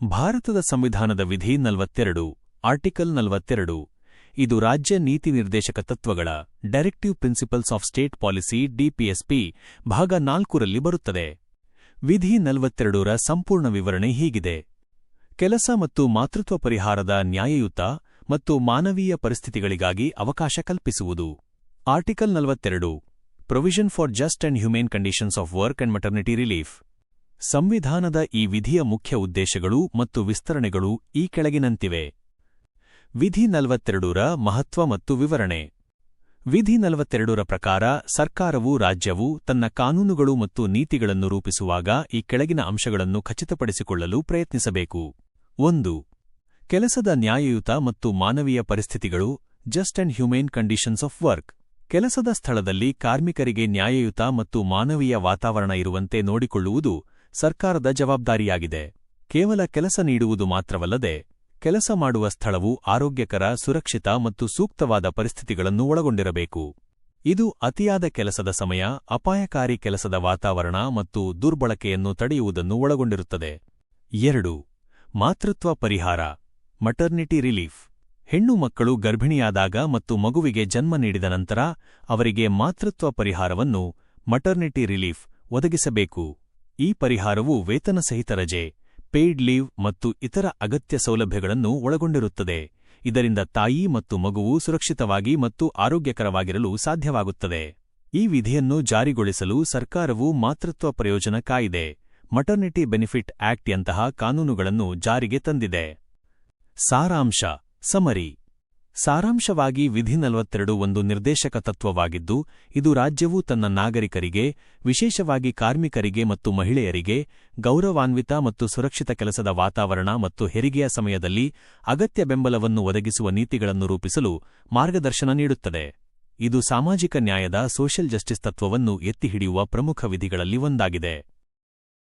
ಭಾರತದ ಸಂವಿಧಾನದ ವಿಧಿ ನಲವತ್ತೆರಡು, ಆರ್ಟಿಕಲ್ ನಲವತ್ತೆರಡು, ಇದು ರಾಜ್ಯ ನೀತಿ ನಿರ್ದೇಶಕ ತತ್ವಗಳ directive principles of state policy DPSP ಭಾಗ ನಾಲ್ಕರಲ್ಲಿ ಬರುತ್ತದೆ. ವಿಧಿ ನಲವತ್ತೆರಡರ ಸಂಪೂರ್ಣ ವಿವರಣೆ ಹೀಗಿದೆ. ಕೆಲಸ ಮತ್ತು ಮಾತೃತ್ವ ಪರಿಹಾರದ ನ್ಯಾಯಯುತ ಮತ್ತು ಮಾನವೀಯ ಪರಿಸ್ಥಿತಿಗಳಿಗಾಗಿ ಅವಕಾಶ ಕಲ್ಪಿಸುವುದು. ಆರ್ಟಿಕಲ್ ನಲವತ್ತೆರಡು provision for just and humane conditions of work and maternity relief ಸಂವಿಧಾನದ ಈ ವಿಧಿಯ ಮುಖ್ಯ ಉದ್ದೇಶಗಳು ಮತ್ತು ವಿಸ್ತರಣೆಗಳು ಈ ಕೆಳಗಿನಂತಿವೆ. ವಿಧಿ ನಲವತ್ತೆರಡರ ಮಹತ್ವ ಮತ್ತು ವಿವರಣೆ. ವಿಧಿ ನಲವತ್ತೆರಡರ ಪ್ರಕಾರ ಸರ್ಕಾರವು ರಾಜ್ಯವು ತನ್ನ ಕಾನೂನುಗಳು ಮತ್ತು ನೀತಿಗಳನ್ನು ರೂಪಿಸುವಾಗ ಈ ಕೆಳಗಿನ ಅಂಶಗಳನ್ನು ಖಚಿತಪಡಿಸಿಕೊಳ್ಳಲು ಪ್ರಯತ್ನಿಸಬೇಕು. ಒಂದು. ಕೆಲಸದ ನ್ಯಾಯಯುತ ಮತ್ತು ಮಾನವೀಯ ಪರಿಸ್ಥಿತಿಗಳು just and humane conditions of work ಕೆಲಸದ ಸ್ಥಳದಲ್ಲಿ ಕಾರ್ಮಿಕರಿಗೆ ನ್ಯಾಯಯುತ ಮತ್ತು ಮಾನವೀಯ ವಾತಾವರಣ ಇರುವಂತೆ ನೋಡಿಕೊಳ್ಳುವುದು ಸರ್ಕಾರದ ಜವಾಬ್ದಾರಿಯಾಗಿದೆ. ಕೇವಲ ಕೆಲಸ ನೀಡುವುದು ಮಾತ್ರವಲ್ಲದೆ, ಕೆಲಸ ಮಾಡುವ ಸ್ಥಳವು ಆರೋಗ್ಯಕರ, ಸುರಕ್ಷಿತ ಮತ್ತು ಸೂಕ್ತವಾದ ಪರಿಸ್ಥಿತಿಗಳನ್ನು ಒಳಗೊಂಡಿರಬೇಕು. ಇದು ಅತಿಯಾದ ಕೆಲಸದ ಸಮಯ, ಅಪಾಯಕಾರಿ ಕೆಲಸದ ವಾತಾವರಣ ಮತ್ತು ದುರ್ಬಳಕೆಯನ್ನು ತಡೆಯುವುದನ್ನು ಒಳಗೊಂಡಿರುತ್ತದೆ. ಎರಡು, ಮಾತೃತ್ವ ಪರಿಹಾರ ಮಟರ್ನಿಟಿ ರಿಲೀಫ್ ಹೆಣ್ಣು ಮಕ್ಕಳು ಗರ್ಭಿಣಿಯಾದಾಗ ಮತ್ತು ಮಗುವಿಗೆ ಜನ್ಮ ನೀಡಿದ ನಂತರ, ಅವರಿಗೆ ಮಾತೃತ್ವ ಪರಿಹಾರವನ್ನು ಮಟರ್ನಿಟಿ ರಿಲೀಫ್ ಒದಗಿಸಬೇಕು. ಈ ಪರಿಹಾರವು ವೇತನ ಸಹಿತ ರಜೆ ಪೇಯ್ಡ್ ಲೀವ್ ಮತ್ತು ಇತರ ಅಗತ್ಯ ಸೌಲಭ್ಯಗಳನ್ನು ಒಳಗೊಂಡಿರುತ್ತದೆ. ಇದರಿಂದ ತಾಯಿ ಮತ್ತು ಮಗುವು ಸುರಕ್ಷಿತವಾಗಿ ಮತ್ತು ಆರೋಗ್ಯಕರವಾಗಿರಲು ಸಾಧ್ಯವಾಗುತ್ತದೆ. ಈ ವಿಧಿಯನ್ನು ಜಾರಿಗೊಳಿಸಲು ಸರ್ಕಾರವು ಮಾತೃತ್ವ ಪ್ರಯೋಜನ ಕಾಯಿದೆ ಮಟರ್ನಿಟಿ ಬೆನಿಫಿಟ್ ಆಕ್ಟ್ಯಂತಹ ಕಾನೂನುಗಳನ್ನು ಜಾರಿಗೆ ತಂದಿದೆ. ಸಾರಾಂಶ ಸಮರಿ ಸಾರಾಂಶವಾಗಿ ವಿಧಿ ನಲವತ್ತೆರಡು ಒಂದು ನಿರ್ದೇಶಕ ತತ್ವವಾಗಿದ್ದು, ಇದು ರಾಜ್ಯವು ತನ್ನ ನಾಗರಿಕರಿಗೆ, ವಿಶೇಷವಾಗಿ ಕಾರ್ಮಿಕರಿಗೆ ಮತ್ತು ಮಹಿಳೆಯರಿಗೆ, ಗೌರವಾನ್ವಿತ ಮತ್ತು ಸುರಕ್ಷಿತ ಕೆಲಸದ ವಾತಾವರಣ ಮತ್ತು ಹೆರಿಗೆಯ ಸಮಯದಲ್ಲಿ ಅಗತ್ಯ ಬೆಂಬಲವನ್ನು ಒದಗಿಸುವ ನೀತಿಗಳನ್ನು ರೂಪಿಸಲು ಮಾರ್ಗದರ್ಶನ ನೀಡುತ್ತದೆ. ಇದು ಸಾಮಾಜಿಕ ನ್ಯಾಯದ ಸೋಷಿಯಲ್ ಜಸ್ಟಿಸ್ ತತ್ವವನ್ನು ಎತ್ತಿಹಿಡಿಯುವ ಪ್ರಮುಖ ವಿಧಿಗಳಲ್ಲಿ ಒಂದಾಗಿದೆ.